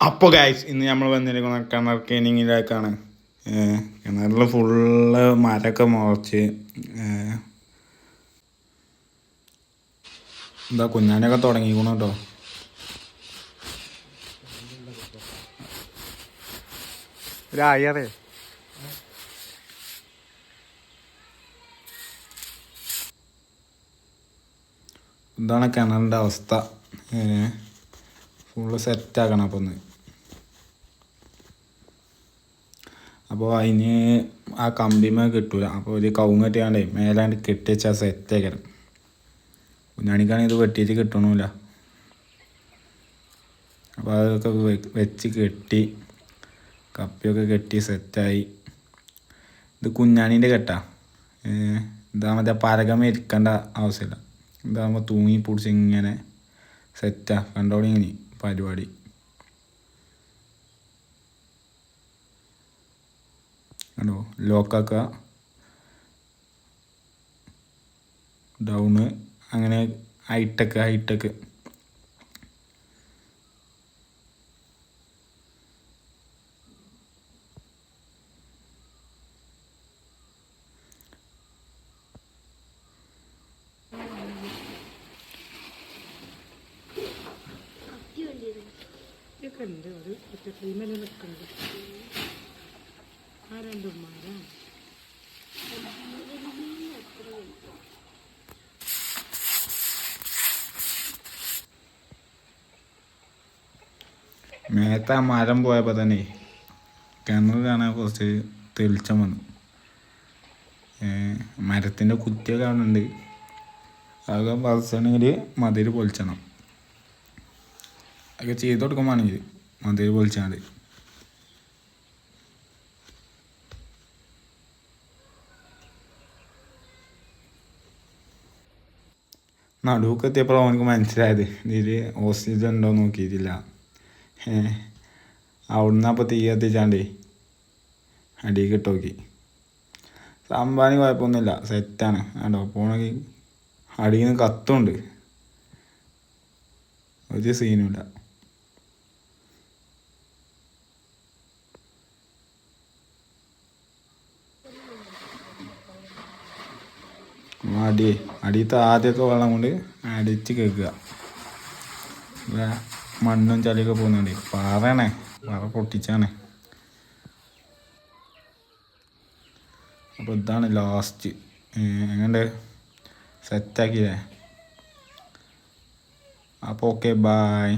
അപ്പോൾ ഗായ്സ് ഇന്ന് നമ്മൾ വന്നിരിക്കുന്ന കിണർ ക്ലീനിങ്ങിലേക്കാണ് കിണറിൽ ഫുള്ള് മരമൊക്കെ മുളച്ച് എന്താ കുഞ്ഞാനൊക്കെ തുടങ്ങിക്കണം കേട്ടോ ഇതാണ് കിണറിന്റെ അവസ്ഥ. ഫുള്ള് സെറ്റാക്കണം അപ്പോൾ ഒന്ന് അപ്പോൾ അതിന് ആ കമ്പിമേ കിട്ടൂല. അപ്പോൾ ഒരു കവുങ്ങ് കെട്ടിയാണ്ടേ മേലാണ്ട് കെട്ടിച്ച വെച്ചാൽ സെറ്റാക്കണം കുഞ്ഞാണിക്കാണെങ്കിൽ ഇത് വെട്ടിയിട്ട് കിട്ടണമില്ല അപ്പോൾ അതൊക്കെ വെച്ച് കെട്ടി കപ്പിയൊക്കെ കെട്ടി സെറ്റായി. ഇത് കുഞ്ഞാണീന്റെ കെട്ടാ. ഇതാകുമ്പോൾ പരകമ ഇരിക്കേണ്ട ആവശ്യമില്ല ഇതാകുമ്പോൾ തൂങ്ങി പിടിച്ച് ഇങ്ങനെ സെറ്റാ. കണ്ടോളിങ്ങനെ പരിപാടി. കണ്ടോ? ലോക്കാക്കുക ഡൗണ് അങ്ങനെ ഹൈടെക്ക് ഹൈടെക്ക് ഇതൊക്കെ ഉണ്ട് ഒരു ക്രീമിൽ നിൽക്കുന്നുണ്ട് ആ രണ്ടും മാറാം മേത്ത മരം പോയപ്പോൾ തന്നെ കിണർ കാണാൻ കുറച്ച് തെളിച്ചം വന്നു. മരത്തിന്റെ കുറ്റിയൊക്കെ കാണുന്നുണ്ട് അതൊക്കെ പറിച്ചണമെങ്കിൽ മതിൽ പൊളിച്ചണം. അതൊക്കെ ചെയ്ത് കൊടുക്കുമ്പോണെങ്കിൽ മതിൽ പൊളിച്ചാൽ നടുവൊക്കെ എത്തിയപ്പോഴാണ് അവനക്ക് മനസ്സിലായത്? ഇതിൽ ഓക്സിജൻ ഉണ്ടോ നോക്കിയിട്ടില്ല. അവിടുന്ന് അപ്പോൾ തീ കത്തിച്ചാണ്ടേ. അടിയിൽ കിട്ടോക്കി. സംഭാവന കുഴപ്പമൊന്നുമില്ല. സെറ്റാണ് കേട്ടോ പോണെങ്കിൽ അടിയിൽ നിന്ന് കത്തുണ്ട് ഒരു സീനുമില്ല അടി. അടിയത്തെ ആദ്യമൊക്കെ വെള്ളം കൊണ്ട് അടിച്ച് കേൾക്കുക. മണ്ണും ചളിയൊക്കെ പോകുന്നുണ്ട്. പാറയാണേ. പാറ പൊട്ടിച്ചാണ്. അപ്പോൾ ഇതാണ് ലാസ്റ്റ് എങ്ങനെ സെറ്റാക്കിയേ അപ്പോൾ ഓക്കെ ബായ്